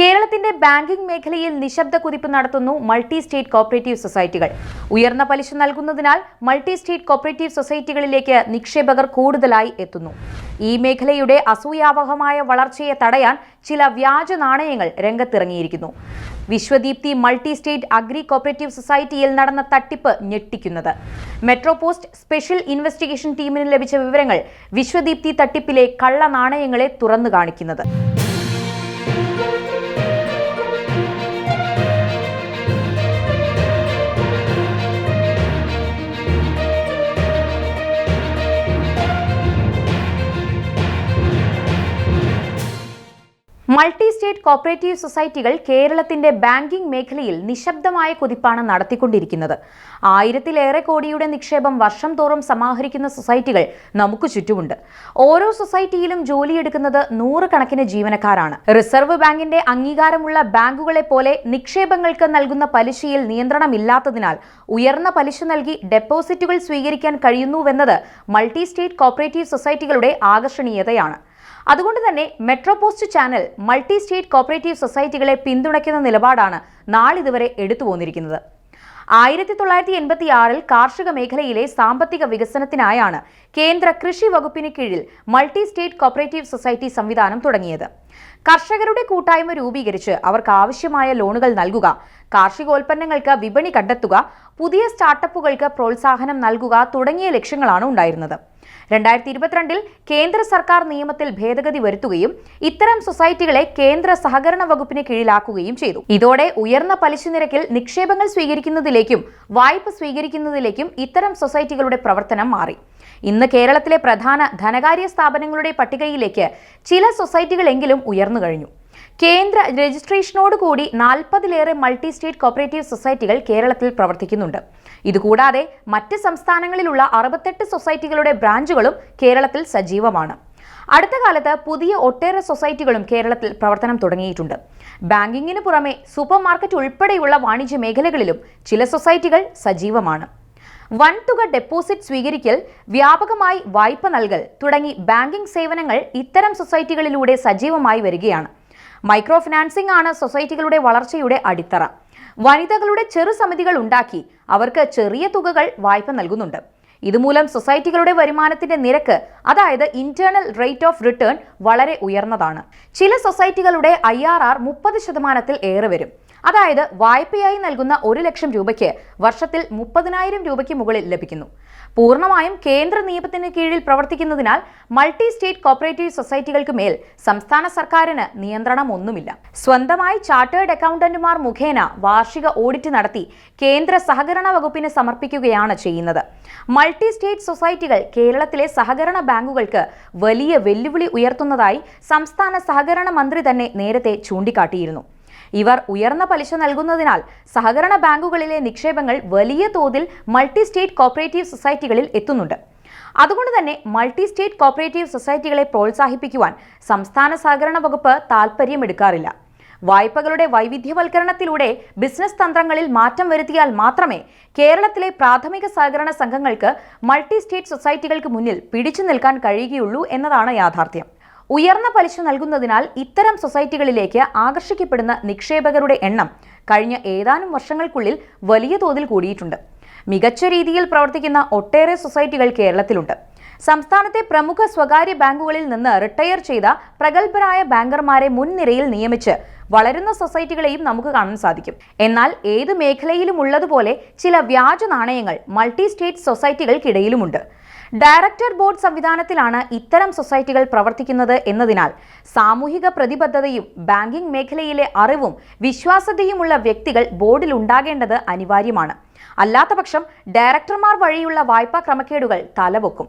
കേരളത്തിന്റെ ബാങ്കിംഗ് മേഖലയിൽ നിശബ്ദ കുതിപ്പ് നടത്തുന്നു മൾട്ടി സ്റ്റേറ്റ് കോപ്പറേറ്റീവ് സൊസൈറ്റികൾ. ഉയർന്ന പലിശ നൽകുന്നതിനാൽ മൾട്ടി സ്റ്റേറ്റ് കോപ്പറേറ്റീവ് സൊസൈറ്റികളിലേക്ക് നിക്ഷേപകർ കൂടുതലായി എത്തുന്നു. ഈ മേഖലയുടെ അസൂയാവഹമായ വളർച്ചയെ തടയാൻ ചില വ്യാജ നാണയങ്ങൾ രംഗത്തിറങ്ങിയിരിക്കുന്നു. Vishwadeepthi multi state agri cooperative സൊസൈറ്റിയിൽ നടന്ന തട്ടിപ്പ് ഞെട്ടിക്കുന്നത്. മെട്രോ പോസ്റ്റ് സ്പെഷ്യൽ ഇൻവെസ്റ്റിഗേഷൻ ടീമിന് ലഭിച്ച വിവരങ്ങൾ വിശ്വദീപ്തി തട്ടിപ്പിലെ കള്ള നാണയങ്ങളെ തുറന്നു കാണിക്കുന്നത്. മൾട്ടി സ്റ്റേറ്റ് കോപ്പറേറ്റീവ് സൊസൈറ്റികൾ കേരളത്തിന്റെ ബാങ്കിംഗ് മേഖലയിൽ നിശബ്ദമായ കുതിപ്പാണ് നടത്തിക്കൊണ്ടിരിക്കുന്നത്. ആയിരത്തിലേറെ കോടിയുടെ നിക്ഷേപം വർഷം തോറും സമാഹരിക്കുന്ന സൊസൈറ്റികൾ നമുക്ക് ചുറ്റുമുണ്ട്. ഓരോ സൊസൈറ്റിയിലും ജോലിയെടുക്കുന്നത് നൂറുകണക്കിന് ജീവനക്കാരാണ്. റിസർവ് ബാങ്കിന്റെ അംഗീകാരമുള്ള ബാങ്കുകളെ പോലെ നിക്ഷേപങ്ങൾക്ക് നൽകുന്ന പലിശയിൽ നിയന്ത്രണമില്ലാത്തതിനാൽ ഉയർന്ന പലിശ നൽകി ഡെപ്പോസിറ്റുകൾ സ്വീകരിക്കാൻ കഴിയുന്നുവെന്നത് മൾട്ടി സ്റ്റേറ്റ് കോപ്പറേറ്റീവ് സൊസൈറ്റികളുടെ ആകർഷണീയതയാണ്. അതുകൊണ്ട് തന്നെ Metro Post channel multi state cooperative സൊസൈറ്റികളെ പിന്തുണയ്ക്കുന്ന നിലപാടാണ് നാളിതുവരെ എടുത്തു പോന്നിരിക്കുന്നത്. ആയിരത്തി തൊള്ളായിരത്തി എൺപത്തി ആറിൽ കാർഷിക മേഖലയിലെ സാമ്പത്തിക വികസനത്തിനായാണ് കേന്ദ്ര കൃഷി വകുപ്പിന് കീഴിൽ മൾട്ടി സ്റ്റേറ്റ് കോപ്പറേറ്റീവ് സൊസൈറ്റി സംവിധാനം തുടങ്ങിയത്. കർഷകരുടെ കൂട്ടായ്മ രൂപീകരിച്ച് അവർക്ക് ആവശ്യമായ ലോണുകൾ നൽകുക. കാർഷികോൽപ്പന്നങ്ങൾക്ക് വിപണി കണ്ടെത്തുക പുതിയ സ്റ്റാർട്ടപ്പുകൾക്ക് പ്രോത്സാഹനം നൽകുക തുടങ്ങിയ ലക്ഷ്യങ്ങളാണ് ഉണ്ടായിരുന്നത്. രണ്ടായിരത്തി ഇരുപത്തിരണ്ടിൽ കേന്ദ്ര സർക്കാർ നിയമത്തിൽ ഭേദഗതി വരുത്തുകയും ഇത്തരം സൊസൈറ്റികളെ കേന്ദ്ര സഹകരണ വകുപ്പിന് കീഴിലാക്കുകയും ചെയ്തു. ഇതോടെ ഉയർന്ന പലിശ നിരക്കിൽ നിക്ഷേപങ്ങൾ സ്വീകരിക്കുന്നതിലേക്കും വായ്പ സ്വീകരിക്കുന്നതിലേക്കും ഇത്തരം സൊസൈറ്റികളുടെ പ്രവർത്തനം മാറി. ഇന്ന് കേരളത്തിലെ പ്രധാന ധനകാര്യ സ്ഥാപനങ്ങളുടെ പട്ടികയിലേക്ക് ചില സൊസൈറ്റികളെങ്കിലും ഉയർന്നു കഴിഞ്ഞു. കേന്ദ്ര രജിസ്ട്രേഷനോടുകൂടി നാൽപ്പതിലേറെ മൾട്ടി സ്റ്റേറ്റ് കോപ്പറേറ്റീവ് സൊസൈറ്റികൾ കേരളത്തിൽ പ്രവർത്തിക്കുന്നുണ്ട്. ഇതുകൂടാതെ മറ്റ് സംസ്ഥാനങ്ങളിലുള്ള അറുപത്തെട്ട് സൊസൈറ്റികളുടെ ബ്രാഞ്ചുകളും കേരളത്തിൽ സജീവമാണ്. അടുത്ത കാലത്ത് പുതിയ ഒട്ടേറെ സൊസൈറ്റികളും കേരളത്തിൽ പ്രവർത്തനം തുടങ്ങിയിട്ടുണ്ട്. ബാങ്കിങ്ങിന് പുറമെ സൂപ്പർ മാർക്കറ്റ് ഉൾപ്പെടെയുള്ള വാണിജ്യ മേഖലകളിലും ചില സൊസൈറ്റികൾ സജീവമാണ്. വൻതുക ഡെപ്പോസിറ്റ് സ്വീകരിക്കൽ വ്യാപകമായി വായ്പ നൽകൽ തുടങ്ങി ബാങ്കിംഗ് സേവനങ്ങൾ ഇത്തരം സൊസൈറ്റികളിലൂടെ സജീവമായി വരികയാണ്. മൈക്രോ ഫിനാൻസിംഗ് ആണ് സൊസൈറ്റികളുടെ വളർച്ചയുടെ അടിത്തറ. വനിതകളുടെ ചെറു സമിതികൾ ഉണ്ടാക്കി അവർക്ക് ചെറിയ തുകകൾ വായ്പ നൽകുന്നുണ്ട്. ഇതുമൂലം സൊസൈറ്റികളുടെ വരുമാനത്തിന്റെ നിരക്ക് അതായത് ഇന്റേണൽ റേറ്റ് ഓഫ് റിട്ടേൺ വളരെ ഉയർന്നതാണ്. ചില സൊസൈറ്റികളുടെ ഐ ആർ ആർ മുപ്പത് ശതമാനത്തിൽ ഏറെ വരും. അതായത് വായ്പയായി നൽകുന്ന ഒരു ലക്ഷം രൂപയ്ക്ക് വർഷത്തിൽ മുപ്പതിനായിരം രൂപയ്ക്ക് മുകളിൽ ലഭിക്കുന്നു. പൂർണമായും കേന്ദ്ര നിയമത്തിന് കീഴിൽ പ്രവർത്തിക്കുന്നതിനാൽ മൾട്ടി സ്റ്റേറ്റ് കോപ്പറേറ്റീവ് സൊസൈറ്റികൾക്ക് മേൽ സംസ്ഥാന സർക്കാരിന് നിയന്ത്രണമൊന്നുമില്ല. സ്വന്തമായി ചാർട്ടേഡ് അക്കൗണ്ടന്റുമാർ മുഖേന വാർഷിക ഓഡിറ്റ് നടത്തി കേന്ദ്ര സഹകരണ വകുപ്പിന് സമർപ്പിക്കുകയാണ് ചെയ്യുന്നത്. മൾട്ടി സ്റ്റേറ്റ് സൊസൈറ്റികൾ കേരളത്തിലെ സഹകരണ ബാങ്കുകൾക്ക് വലിയ വെല്ലുവിളി ഉയർത്തുന്നതായി സംസ്ഥാന സഹകരണ മന്ത്രി തന്നെ നേരത്തെ ചൂണ്ടിക്കാട്ടിയിരുന്നു. ഇവർ ഉയർന്ന പലിശ നൽകുന്നതിനാൽ സഹകരണ ബാങ്കുകളിലെ നിക്ഷേപങ്ങൾ വലിയ തോതിൽ മൾട്ടി സ്റ്റേറ്റ് കോപ്പറേറ്റീവ് സൊസൈറ്റികളിൽ എത്തുന്നുണ്ട്. അതുകൊണ്ട് തന്നെ മൾട്ടി സ്റ്റേറ്റ് കോപ്പറേറ്റീവ് സൊസൈറ്റികളെ പ്രോത്സാഹിപ്പിക്കുവാൻ സംസ്ഥാന സഹകരണ വകുപ്പ് താൽപ്പര്യമെടുക്കാറില്ല. വായ്പകളുടെ വൈവിധ്യവൽക്കരണത്തിലൂടെ ബിസിനസ് തന്ത്രങ്ങളിൽ മാറ്റം വരുത്തിയാൽ മാത്രമേ കേരളത്തിലെ പ്രാഥമിക സഹകരണ സംഘങ്ങൾക്ക് മൾട്ടി സ്റ്റേറ്റ് സൊസൈറ്റികൾക്ക് മുന്നിൽ പിടിച്ചു നിൽക്കാൻ കഴിയുകയുള്ളൂ എന്നതാണ് യാഥാർത്ഥ്യം. ഉയർന്ന പലിശ നൽകുന്നതിനാൽ ഇത്തരം സൊസൈറ്റികളിലേക്ക് ആകർഷിക്കപ്പെടുന്ന നിക്ഷേപകരുടെ എണ്ണം കഴിഞ്ഞ ഏതാനും വർഷങ്ങൾക്കുള്ളിൽ വലിയ തോതിൽ കൂടിയിട്ടുണ്ട്. മികച്ച രീതിയിൽ പ്രവർത്തിക്കുന്ന ഒട്ടേറെ സൊസൈറ്റികൾ കേരളത്തിലുണ്ട്. സംസ്ഥാനത്തെ പ്രമുഖ സ്വകാര്യ ബാങ്കുകളിൽ നിന്ന് റിട്ടയർ ചെയ്ത പ്രഗത്ഭരായ ബാങ്കർമാരെ മുൻനിരയിൽ നിയമിച്ച് വളരുന്ന സൊസൈറ്റികളെയും നമുക്ക് കാണാൻ സാധിക്കും. എന്നാൽ ഏത് മേഖലയിലും ഉള്ളതുപോലെ ചില വ്യാജ നാണയങ്ങൾ മൾട്ടി സ്റ്റേറ്റ് സൊസൈറ്റികൾക്കിടയിലുമുണ്ട്. ഡയറക്ടർ ബോർഡ് സംവിധാനത്തിലാണ് ഇത്തരം സൊസൈറ്റികൾ പ്രവർത്തിക്കുന്നത് എന്നതിനാൽ സാമൂഹിക പ്രതിബദ്ധതയും ബാങ്കിംഗ് മേഖലയിലെ അറിവും വിശ്വാസ്യതയുമുള്ള വ്യക്തികൾ ബോർഡിൽ ഉണ്ടാകേണ്ടത് അനിവാര്യമാണ് അല്ലാത്തപക്ഷം ഡയറക്ടർമാർ വഴിയുള്ള വായ്പാ ക്രമക്കേടുകൾ തലവെക്കും.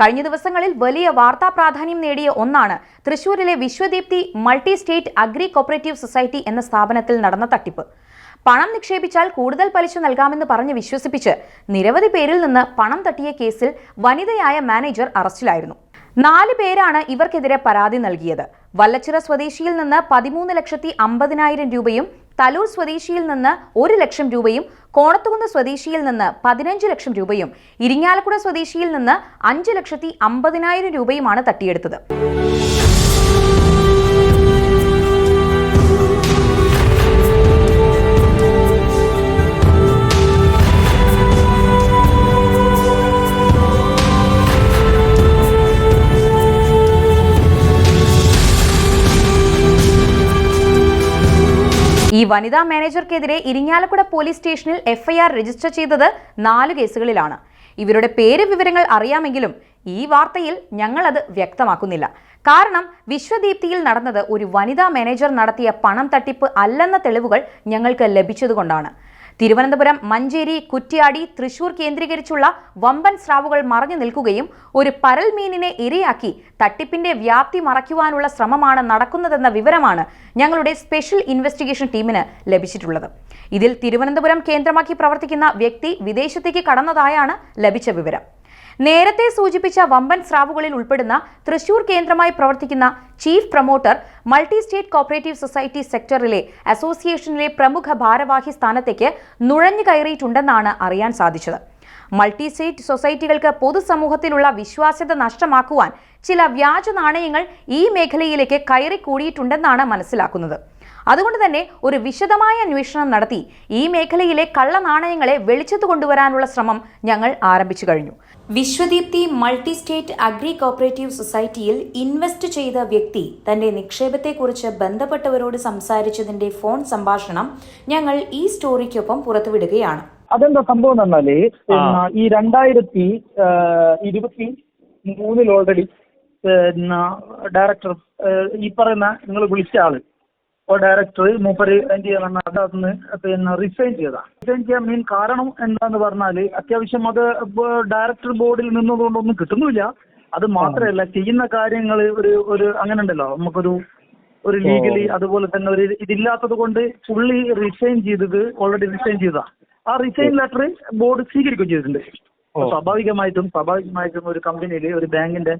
കഴിഞ്ഞ ദിവസങ്ങളിൽ വലിയ വാർത്താ പ്രാധാന്യം നേടിയ ഒന്നാണ് തൃശൂരിലെ Vishwadeepti multi state agri cooperative society എന്ന സ്ഥാപനത്തിൽ നടന്ന തട്ടിപ്പ്. പണം നിക്ഷേപിച്ചാൽ കൂടുതൽ പലിശ നൽകാമെന്ന് പറഞ്ഞ് വിശ്വസിപ്പിച്ച് നിരവധി പേരിൽ നിന്ന് പണം തട്ടിയ കേസിൽ വനിതയായ മാനേജർ അറസ്റ്റിലായിരുന്നു. നാല് പേരാണ് ഇവർക്കെതിരെ പരാതി നൽകിയത്. വല്ലച്ചിറ സ്വദേശിയിൽ നിന്ന് പതിമൂന്ന് ലക്ഷത്തി അമ്പതിനായിരം രൂപയും തലൂർ സ്വദേശിയിൽ നിന്ന് ഒരു ലക്ഷം രൂപയും കോണത്തുകുന്ന് സ്വദേശിയിൽ നിന്ന് പതിനഞ്ച് ലക്ഷം രൂപയും ഇരിങ്ങാലക്കുട സ്വദേശിയിൽ നിന്ന് അഞ്ച് ലക്ഷത്തി അമ്പതിനായിരം രൂപയുമാണ് തട്ടിയെടുത്തത്. വനിതാ മാനേജർക്കെതിരെ ഇരിങ്ങാലക്കുട പോലീസ് സ്റ്റേഷനിൽ എഫ്ഐആർ രജിസ്റ്റർ ചെയ്തത് നാല് കേസുകളിലാണ്. ഇവരുടെ പേര് വിവരങ്ങൾ അറിയാമെങ്കിലും ഈ വാർത്തയിൽ ഞങ്ങളത് വ്യക്തമാക്കുന്നില്ല. കാരണം വിശ്വദീപ്തിയിൽ നടന്നത് ഒരു വനിതാ മാനേജർ നടത്തിയ പണം തട്ടിപ്പ് അല്ലെന്ന തെളിവുകൾ ഞങ്ങൾക്ക് ലഭിച്ചതുകൊണ്ടാണ്. തിരുവനന്തപുരം മഞ്ചേരി കുറ്റ്യാടി തൃശൂർ കേന്ദ്രീകരിച്ചുള്ള വമ്പൻ സ്രാവുകൾ മറഞ്ഞു നിൽക്കുകയും ഒരു പരൽമീനിനെ ഇരയാക്കി തട്ടിപ്പിന്റെ വ്യാപ്തി മറയ്ക്കുവാനുള്ള ശ്രമമാണ് നടക്കുന്നതെന്ന വിവരമാണ് ഞങ്ങളുടെ സ്പെഷ്യൽ ഇൻവെസ്റ്റിഗേഷൻ ടീമിന് ലഭിച്ചിട്ടുള്ളത്. ഇതിൽ തിരുവനന്തപുരം കേന്ദ്രമാക്കി പ്രവർത്തിക്കുന്ന വ്യക്തി വിദേശത്തേക്ക് കടന്നതായാണ് ലഭിച്ച വിവരം. നേരത്തെ സൂചിപ്പിച്ച വമ്പൻ സ്രാവുകളിൽ ഉൾപ്പെടുന്ന തൃശൂർ കേന്ദ്രമായി പ്രവർത്തിക്കുന്ന chief promoter multi state cooperative society സെക്ടറിലെ അസോസിയേഷനിലെ പ്രമുഖ ഭാരവാഹി സ്ഥാനത്തേക്ക് നുഴഞ്ഞു കയറിയിട്ടുണ്ടെന്നാണ് അറിയാൻ സാധിച്ചത്. മൾട്ടി സ്റ്റേറ്റ് സൊസൈറ്റികൾക്ക് പൊതുസമൂഹത്തിലുള്ള വിശ്വാസ്യത നഷ്ടമാക്കുവാൻ ചില വ്യാജ നാണയങ്ങൾ ഈ മേഖലയിലേക്ക് കയറി കൂടിയിട്ടുണ്ടെന്നാണ് മനസ്സിലാക്കുന്നത്. അതുകൊണ്ട് തന്നെ ഒരു വിശദമായ അന്വേഷണം നടത്തി ഈ മേഖലയിലെ കള്ള നാണയങ്ങളെ വെളിച്ചത്ത് കൊണ്ടുവരാനുള്ള ശ്രമം ഞങ്ങൾ ആരംഭിച്ചു കഴിഞ്ഞു. Vishwadeepti multi state agri cooperative സൊസൈറ്റിയിൽ ഇൻവെസ്റ്റ് ചെയ്ത വ്യക്തി തന്റെ നിക്ഷേപത്തെക്കുറിച്ച് ബന്ധപ്പെട്ടവരോട് സംസാരിച്ചതിന്റെ ഫോൺ സംഭാഷണം ഞങ്ങൾ ഈ സ്റ്റോറിക്കൊപ്പം പുറത്തുവിടുകയാണ്. അതെന്താ സംഭവം എന്നാൽ ഈ രണ്ടായിരത്തി ഇരുപത്തി മൂന്നിൽ ഓൾറെഡി ഡയറക്ടർ ഈ പറയുന്ന നിങ്ങൾ വിളിച്ച ആൾ ഡയറക്ടർ മൂപ്പര് എന്ത് ചെയ്യണം അതിന് പിന്നെ റിസൈൻ ചെയ്താ. റിസൈൻ ചെയ്യാൻ മെയിൻ കാരണം എന്താന്ന് പറഞ്ഞാൽ അത്യാവശ്യം അത് ഡയറക്ടർ ബോർഡിൽ നിന്നതുകൊണ്ടൊന്നും കിട്ടുന്നില്ല അത് മാത്രമല്ല ചെയ്യുന്ന കാര്യങ്ങൾ ഒരു ഒരു അങ്ങനെ ഉണ്ടല്ലോ. നമുക്കൊരു ഒരു ലീഗലി അതുപോലെ തന്നെ ഒരു ഇതില്ലാത്തത് കൊണ്ട് പുള്ളി റിസൈൻ ചെയ്തത് ഓൾറെഡി റിസൈൻ ചെയ്താ. ആ റിസൈൻ ലെറ്റർ ബോർഡ് സ്വീകരിക്കുകയും ചെയ്തിട്ടുണ്ട്. സ്വാഭാവികമായിട്ടും സ്വാഭാവികമായിട്ടും ഒരു കമ്പനിയിൽ ഒരു ബാങ്കിന്റെ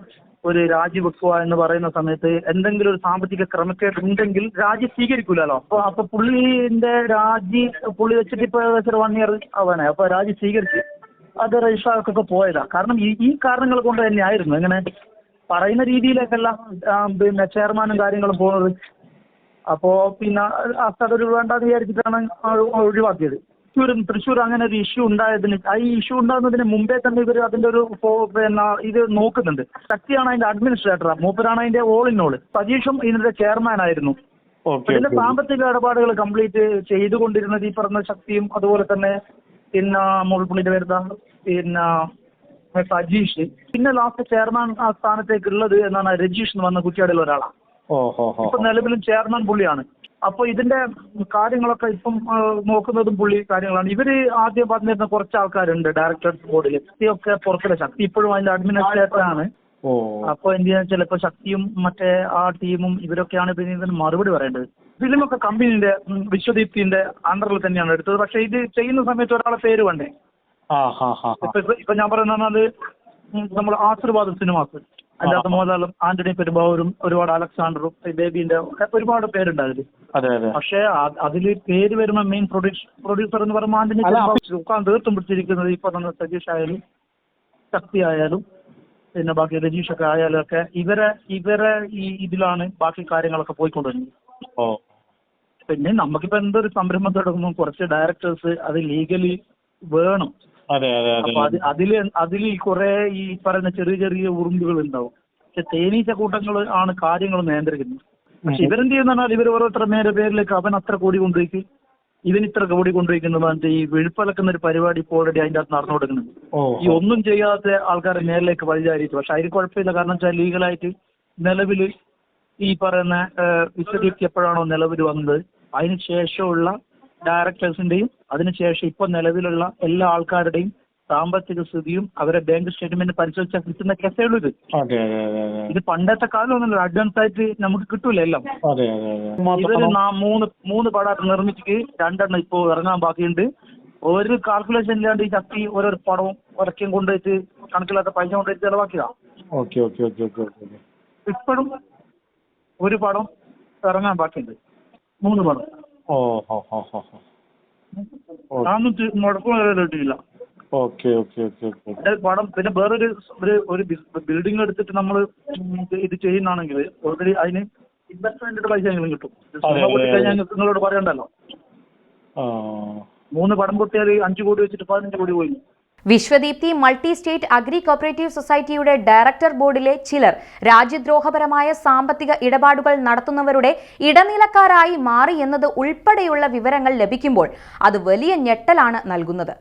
ഒരു രാജി വെക്കുക എന്ന് പറയുന്ന സമയത്ത് എന്തെങ്കിലും ഒരു സാമ്പത്തിക ക്രമക്കേട് ഉണ്ടെങ്കിൽ രാജി സ്വീകരിക്കൂലല്ലോ. അപ്പൊ അപ്പൊ പുള്ളിന്റെ രാജി പുള്ളി വെച്ചിട്ട് ഇപ്പൊ ഏകദേശം വൺ ഇയർ ആവാനായി. അപ്പൊ രാജി സ്വീകരിച്ച് അത് രജിസ്ട്രാർക്കൊക്കെ പോയതാ. കാരണം ഈ ഈ കാരണങ്ങൾ കൊണ്ട് തന്നെയായിരുന്നു. ഇങ്ങനെ പറയുന്ന രീതിയിലേക്കല്ല പിന്നെ ചെയർമാനും കാര്യങ്ങളും പോകുന്നത്. അപ്പോ പിന്നെ അതൊരു വേണ്ടാന്ന് വിചാരിച്ചിട്ടാണ് ഒഴിവാക്കിയത്. തൃശ്ശൂരും തൃശ്ശൂർ അങ്ങനെ ഒരു ഇഷ്യൂ ഉണ്ടായതിന് ആ ഈ ഇഷ്യൂ ഉണ്ടാകുന്നതിന് മുമ്പേ തന്നെ ഇവർ അതിന്റെ ഒരു പിന്നെ ഇത് നോക്കുന്നുണ്ട്. ശക്തിയാണ് അതിന്റെ അഡ്മിനിസ്ട്രേറ്റർ മൂപ്പരാണ് അതിന്റെ ഓൾ ഇൻ ഓൾ സതീഷും ഇതിന്റെ ചെയർമാൻ ആയിരുന്നു. ഇതിന്റെ സാമ്പത്തിക ഇടപാടുകൾ കംപ്ലീറ്റ് ചെയ്തുകൊണ്ടിരുന്നത് ഈ പറഞ്ഞ ശക്തിയും അതുപോലെ തന്നെ പിന്നെ മുൾപ്പുള്ളിന്റെ വരുന്ന പിന്നെ സജീഷ്. പിന്നെ ലാസ്റ്റ് ചെയർമാൻ ആ സ്ഥാനത്തേക്ക് ഉള്ളത് എന്നാണ് രജീഷ് എന്ന് പറഞ്ഞ കുറ്റിയാടിൽ ഒരാളാണ് ഇപ്പൊ നിലവിലും ചെയർമാൻ പുള്ളിയാണ്. അപ്പൊ ഇതിന്റെ കാര്യങ്ങളൊക്കെ ഇപ്പം നോക്കുന്നതും പുള്ളി കാര്യങ്ങളാണ്. ഇവർ ആദ്യം പറഞ്ഞിരുന്ന കുറച്ച് ആൾക്കാരുണ്ട് ഡയറക്ടേഴ്സ് ബോർഡിൽ ശക്തിയൊക്കെ പുറത്തില്ല. ശക്തി ഇപ്പോഴും അതിന്റെ അഡ്മിനിസ്ട്രേറ്റർ ആണ്. അപ്പൊ എന്ത് ചെയ്യാന്ന് വെച്ചാൽ ഇപ്പൊ ശക്തിയും മറ്റേ ആ ടീമും ഇവരൊക്കെയാണ് പിന്നെ ഇതിന് മറുപടി പറയേണ്ടത്. ഫിലിമൊക്കെ കമ്പനിന്റെ വിശ്വദീപ്തിന്റെ അണ്ടറിൽ തന്നെയാണ് എടുത്തത്. പക്ഷെ ഇത് ചെയ്യുന്ന സമയത്ത് ഒരാളെ പേര് വേണ്ടേ? ഇപ്പൊ ഇപ്പൊ ഞാൻ പറയുന്നത് നമ്മൾ ആശീർവാദ സിനിമാസ്. അകത്ത് മോഹൻലാലും ആന്റണി പെരുമ്പാവൂരും ഒരുപാട് അലക്സാണ്ടറും ഈ ബേബിന്റെ ഒക്കെ ഒരുപാട് പേരുണ്ട് അതിൽ. അതെ അതെ. പക്ഷേ അതിൽ പേര് വരുന്ന മെയിൻ പ്രൊഡ്യൂസ് പ്രൊഡ്യൂസർ എന്ന് പറയുമ്പോൾ ആന്റണി പെരുമ്പാവൂർ ഉക്കാൻ തീർത്തും പിടിച്ചിരിക്കുന്നത് ഇപ്പൊ നമ്മൾ സജീഷ് ആയാലും ശക്തി ആയാലും പിന്നെ ബാക്കി രജീഷ് ഒക്കെ ആയാലും ഒക്കെ ഇവരെ ഇവരെ ഈ ഇതിലാണ് ബാക്കി കാര്യങ്ങളൊക്കെ പോയിക്കൊണ്ടിരുന്നത്. ഓ. പിന്നെ നമുക്കിപ്പോ എന്തൊരു സംരംഭം തുടങ്ങുമ്പോൾ കുറച്ച് ഡയറക്ടേഴ്സ് അത് ലീഗലി വേണം. അപ്പൊ അത് അതിൽ അതിൽ കുറെ ഈ പറയുന്ന ചെറിയ ചെറിയ ഉറുമ്പുകൾ ഉണ്ടാവും പക്ഷെ തേനീച്ച കൂട്ടങ്ങൾ ആണ് കാര്യങ്ങൾ നിയന്ത്രിക്കുന്നത്. പക്ഷെ ഇവരെന്ത് ചെയ്യുന്ന ഇവർ ഓരോരുത്തർ മേലെ പേരിലേക്ക് അവൻ അത്ര കോടി കൊണ്ടുപോയി. ഇവൻ ഇത്ര കോടി കൊണ്ടുപോയിക്കുന്നത് പറഞ്ഞിട്ട് ഈ വിഴുപ്പലക്കുന്ന ഒരു പരിപാടി ഇപ്പോൾ ഓൾറെഡി അതിന്റെ അകത്ത് നടന്നു കൊടുക്കുന്നുണ്ട്. ഓ ഈ ഒന്നും ചെയ്യാത്ത ആൾക്കാരെ നേരിലേക്ക് വഴിചാരിച്ചു പക്ഷെ അതിന് കുഴപ്പമില്ല. കാരണം വെച്ചാൽ ലീഗലായിട്ട് നിലവിൽ ഈ പറയുന്ന വിശ്വദീപ്തി എപ്പോഴാണോ നിലവിൽ വന്നത് അതിന് ശേഷമുള്ള ഡയറക്ടേഴ്സിന്റെയും അതിനുശേഷം ഇപ്പൊ നിലവിലുള്ള എല്ലാ ആൾക്കാരുടെയും സാമ്പത്തിക സ്ഥിതിയും അവരെ ബാങ്ക് സ്റ്റേറ്റ്മെന്റ് പരിശോധിച്ചാൽ കിട്ടുന്ന കേസേ ഉള്ളൂ ഇത്. ഇത് പണ്ടത്തെ കാലമൊന്നുമില്ല അഡ്വാൻസ് ആയിട്ട് നമുക്ക് കിട്ടൂല എല്ലാം. ഇവർ മൂന്ന് മൂന്ന് പടം നിർമ്മിച്ചിട്ട് രണ്ടെണ്ണം ഇപ്പോ ഇറങ്ങാൻ ബാക്കിയുണ്ട്. ഒരു കാൽക്കുലേഷൻ ഇല്ലാണ്ട് ഈ ശക്തി ഓരോ പടവും ഉറക്കം കൊണ്ടുപോയിട്ട് കണക്കില്ലാത്ത പൈസ കൊണ്ടുപോയിട്ട് ചെലവാക്കിയതാ ഇപ്പോഴും ഒരു പടം ഇറങ്ങാൻ ബാക്കിയുണ്ട്. മൂന്ന് പടം. ഓ ഹോ ഹോ ഹോ ഹോ. അതൊന്നും തി- മുടക്കം വരെ കിട്ടിയില്ല. Okay okay okay okay. പടം പിന്നെ വേറൊരു ഒരു ഒരു ബിൽഡിംഗ് എടുത്തിട്ട് നമ്മൾ ഇത് ചെയ്യുന്നതാണെങ്കിൽ ഓൾറെഡി അതിന് ഇൻവെസ്റ്റ്മെന്റിന്റെ പൈസ എങ്കിലും കിട്ടും. നിങ്ങൾക്ക് നിങ്ങളോട് പറയണ്ടല്ലോ. മൂന്ന് പടം പൊട്ടിയാൽ അഞ്ച് കോടി വെച്ചിട്ട് പതിനഞ്ച് കോടി പോയി. Vishwadeepti multi state agri cooperative സൊസൈറ്റിയുടെ ഡയറക്ടർ ബോർഡിലെ ചിലർ രാജ്യദ്രോഹപരമായ സാമ്പത്തിക ഇടപാടുകൾ നടത്തുന്നവരുടെ ഇടനിലക്കാരായി മാറി എന്നത് ഉൾപ്പെടെയുള്ള വിവരങ്ങൾ ലഭിക്കുമ്പോൾ അത് വലിയ ഞെട്ടലാണ് നൽകുന്നത്.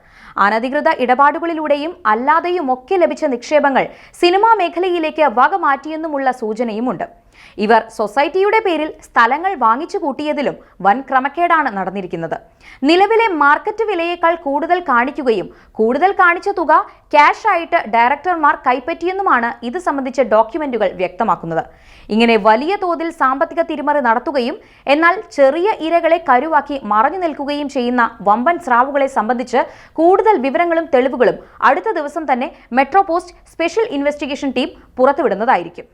അനധികൃത ഇടപാടുകളിലൂടെയും അല്ലാതെയും ഒക്കെ ലഭിച്ച നിക്ഷേപങ്ങൾ സിനിമാ മേഖലയിലേക്ക് വക മാറ്റിയെന്നുമുള്ള സൂചനയുമുണ്ട്. ഇവർ സൊസൈറ്റിയുടെ പേരിൽ സ്ഥലങ്ങൾ വാങ്ങിച്ചു കൂട്ടിയതിലും വൻ ക്രമക്കേടാണ് നടന്നിരിക്കുന്നത്. നിലവിലെ മാർക്കറ്റ് വിലയേക്കാൾ കൂടുതൽ കാണിക്കുകയും കൂടുതൽ കാണിച്ച തുക ക്യാഷ് ആയിട്ട് ഡയറക്ടർമാർ കൈപ്പറ്റിയെന്നുമാണ് ഇത് സംബന്ധിച്ച ഡോക്യുമെന്റുകൾ വ്യക്തമാക്കുന്നത്. ഇങ്ങനെ വലിയ തോതിൽ സാമ്പത്തിക തിരിമറി നടത്തുകയും എന്നാൽ ചെറിയ ഇരകളെ കരുവാക്കി മറഞ്ഞു നിൽക്കുകയും ചെയ്യുന്ന വമ്പൻ സ്രാവുകളെ സംബന്ധിച്ച് കൂടുതൽ വിവരങ്ങളും തെളിവുകളും അടുത്ത ദിവസം തന്നെ Metro Post special investigation team പുറത്തുവിടുന്നതായിരിക്കും.